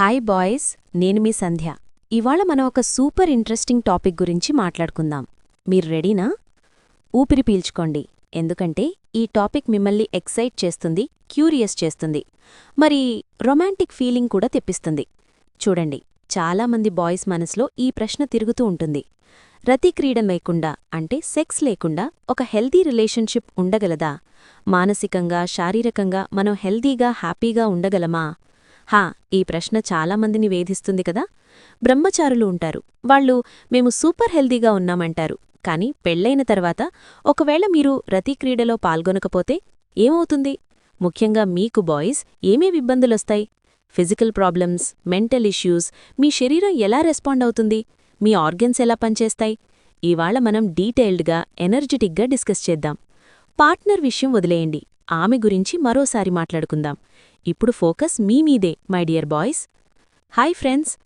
Hi boys నేను మీ సంధ్య. ఇవాళ మనం ఒక సూపర్ ఇంట్రెస్టింగ్ టాపిక్ గురించి మాట్లాడుకుందాం. మీరు రెడీనా? ఊపిరి పీల్చుకోండి. ఎందుకంటే ఈ టాపిక్ మిమ్మల్ని ఎక్సైట్ చేస్తుంది క్యూరియస్ చేస్తుంది. మరి రొమాంటిక్ ఫీలింగ్ కూడా తెప్పిస్తుంది. చూడండి చాలామంది బాయ్స్ మనసులో ఈ ప్రశ్న తిరుగుతూ ఉంటుంది. రతి క్రీడ లేకుండా అంటే సెక్స్ లేకుండా ఒక హెల్దీ రిలేషన్షిప్ ఉండగలదా? మానసికంగా శారీరకంగా మనం హెల్దీగా హ్యాపీగా ఉండగలమా? హా ఈ ప్రశ్న చాలామందిని వేధిస్తుంది కదా. బ్రహ్మచారులు ఉంటారు. వాళ్ళు మేము సూపర్ హెల్దీగా ఉన్నామంటారు. కాని పెళ్ళైన తర్వాత ఒకవేళ మీరు రతి క్రీడలో పాల్గొనకపోతే ఏమవుతుంది? ముఖ్యంగా మీకు బాయ్స్ ఏమేమి ఇబ్బందులొస్తాయి? ఫిజికల్ ప్రాబ్లమ్స్ మెంటల్ ఇష్యూస్ మీ శరీరం ఎలా రెస్పాండ్ అవుతుంది? మీ ఆర్గన్స్ ఎలా పనిచేస్తాయి? ఇవాళ మనం డీటెయిల్డ్గా ఎనర్జెటిక్గా డిస్కస్ చేద్దాం. పార్ట్నర్ విషయం వదిలేయండి. ఆమె గురించి మరోసారి మాట్లాడుకుందాం. ఇప్పుడు ఫోకస్ మీ మీదే my dear boys. Hi friends.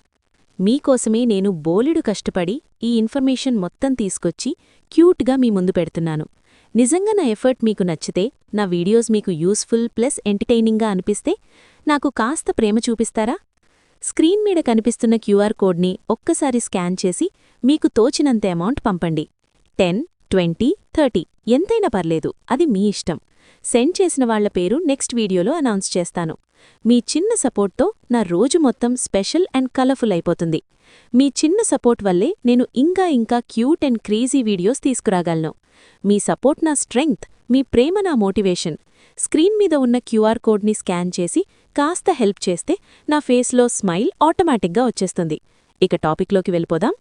మీకోసమే నేను బోలెడు కష్టపడి ఈ ఇన్ఫర్మేషన్ మొత్తం తీసుకొచ్చి క్యూట్గా మీ ముందు పెడుతున్నాను. నిజంగా నా ఎఫర్ట్ మీకు నచ్చితే నా వీడియోస్ మీకు యూస్ఫుల్ ప్లస్ ఎంటర్టైనింగ్గా అనిపిస్తే నాకు కాస్త ప్రేమ చూపిస్తారా? స్క్రీన్ మీద కనిపిస్తున్న క్యూఆర్ కోడ్ని ఒక్కసారి స్కాన్ చేసి మీకు తోచినంత అమౌంట్ పంపండి. Ten twenty thirty. ఎంతైనా పర్లేదు అది మీ ఇష్టం. సెండ్ చేసిన వాళ్ళ పేరు నెక్స్ట్ వీడియోలో అనౌన్స్ చేస్తాను. మీ చిన్న సపోర్ట్తో నా రోజు మొత్తం స్పెషల్ అండ్ కలర్ఫుల్ అయిపోతుంది. మీ చిన్న సపోర్ట్ వల్లే నేను ఇంకా ఇంకా క్యూట్ అండ్ క్రేజీ వీడియోస్ తీసుకురాగలను. మీ సపోర్ట్ నా స్ట్రెంగ్త్ మీ ప్రేమ నా మోటివేషన్. స్క్రీన్ మీద ఉన్న క్యూఆర్ కోడ్ని స్కాన్ చేసి కాస్త హెల్ప్ చేస్తే నా ఫేస్లో స్మైల్ ఆటోమేటిక్గా వచ్చేస్తుంది. ఇక టాపిక్లోకి వెళ్ళిపోదాం.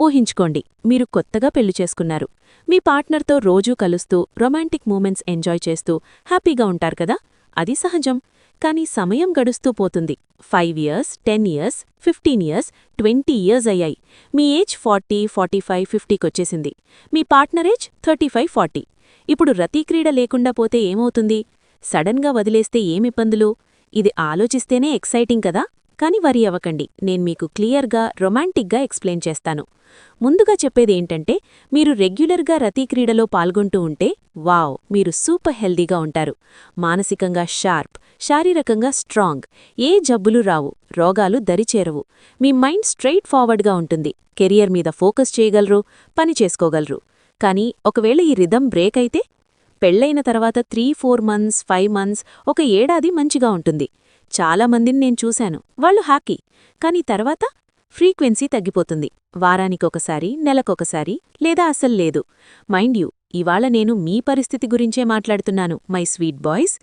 ఊహించుకోండి మీరు కొత్తగా పెళ్ళి చేసుకున్నారు. మీ పార్ట్నర్తో రోజూ కలుస్తూ రొమాంటిక్ మూమెంట్స్ ఎంజాయ్ చేస్తూ హ్యాపీగా ఉంటారు కదా? అది సహజం. కానీ సమయం గడుస్తూ పోతుంది. Five years ten years fifteen years twenty years అయ్యాయి. మీ ఏజ్ ఫార్టీ ఫార్టీ ఫైవ్ ఫిఫ్టీకొచ్చేసింది మీ partner age thirty five forty. ఇప్పుడు రతీక్రీడ లేకుండా పోతే ఏమవుతుంది? సడన్గా వదిలేస్తే ఏమిబ్బందులు? ఇది ఆలోచిస్తేనే ఎక్సైటింగ్ కదా? కాని వరి అవ్వకండి. నేను మీకు క్లియర్గా రొమాంటిక్గా ఎక్స్ప్లెయిన్ చేస్తాను. ముందుగా చెప్పేదేంటంటే మీరు రెగ్యులర్గా రతీ క్రీడలో పాల్గొంటూ ఉంటే వావ్ మీరు సూపర్ హెల్దీగా ఉంటారు. మానసికంగా షార్ప్ శారీరకంగా స్ట్రాంగ్ ఏ జబ్బులు రావు రోగాలు దరిచేరవు. మీ మైండ్ స్ట్రైట్ ఫార్వర్డ్గా ఉంటుంది. కెరియర్ మీద ఫోకస్ చేయగలరు పని చేసుకోగలరు. కానీ ఒకవేళ ఈ రిధం బ్రేక్ అయితే పెళ్ళైన తర్వాత three four months five months ఒక ఏడాది మంచిగా ఉంటుంది. చాలామందిని నేను చూశాను. వాళ్ళు హ్యాకీ కానీ తర్వాత ఫ్రీక్వెన్సీ తగ్గిపోతుంది. వారానికొకసారి నెలకొకసారి లేదా అసలు లేదు. మైండ్ యూ ఇవాళ నేను మీ పరిస్థితి గురించే మాట్లాడుతున్నాను మై స్వీట్ బాయ్స్.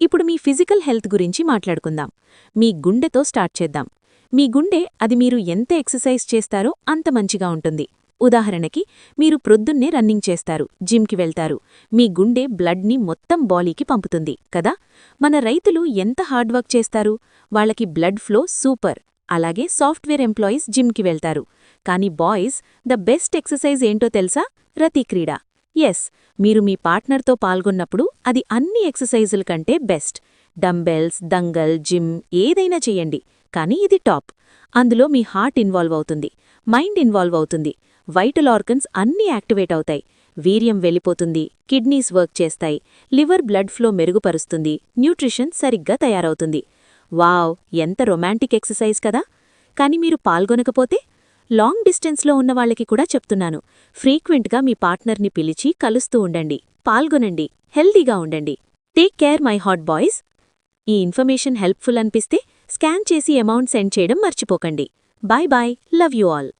ఇప్పుడు మీ ఫిజికల్ హెల్త్ గురించి మాట్లాడుకుందాం. మీ గుండెతో స్టార్ట్ చేద్దాం. మీ గుండె అది మీరు ఎంత ఎక్సర్సైజ్ చేస్తారో అంత మంచిగా ఉంటుంది. ఉదాహరణకి మీరు ప్రొద్దున్నే రన్నింగ్ చేస్తారు జిమ్కి వెళ్తారు. మీ గుండె బ్లడ్ని మొత్తం బాలీకి పంపుతుంది కదా? మన రైతులు ఎంత హార్డ్వర్క్ చేస్తారు? వాళ్ళకి బ్లడ్ ఫ్లో సూపర్. అలాగే సాఫ్ట్వేర్ ఎంప్లాయీస్ జిమ్కి వెళ్తారు. కానీ బాయ్స్ ద బెస్ట్ ఎక్సర్సైజ్ ఏంటో తెలుసా? రతిక్రీడ ఎస్ మీరు మీ పార్ట్నర్తో పాల్గొన్నప్పుడు అది అన్ని ఎక్సర్సైజుల కంటే బెస్ట్. డంబెల్స్ దంగల్ జిమ్ ఏదైనా చెయ్యండి కానీ ఇది టాప్. అందులో మీ హార్ట్ ఇన్వాల్వ్ అవుతుంది. మైండ్ ఇన్వాల్వ్ అవుతుంది. వైటల్ ఆర్గన్స్ అన్నీ యాక్టివేట్ అవుతాయి. వీర్యం వెళ్ళిపోతుంది కిడ్నీస్ వర్క్ చేస్తాయి లివర్ బ్లడ్ ఫ్లో మెరుగుపరుస్తుంది న్యూట్రిషన్ సరిగ్గా తయారవుతుంది. వావ్ ఎంత రొమాంటిక్ ఎక్సర్సైజ్ కదా! కాని మీరు పాల్గొనకపోతే? లాంగ్ డిస్టెన్స్లో ఉన్న వాళ్ళకి కూడా చెప్తున్నాను. ఫ్రీక్వెంట్గా మీ పార్ట్నర్ని పిలిచి కలుస్తూ ఉండండి పాల్గొనండి హెల్దీగా ఉండండి. Take care my hot boys. ఈ ఇన్ఫర్మేషన్ హెల్ప్ఫుల్ అనిపిస్తే స్కాన్ చేసి అమౌంట్ సెండ్ చేయడం మర్చిపోకండి. Bye bye love you all.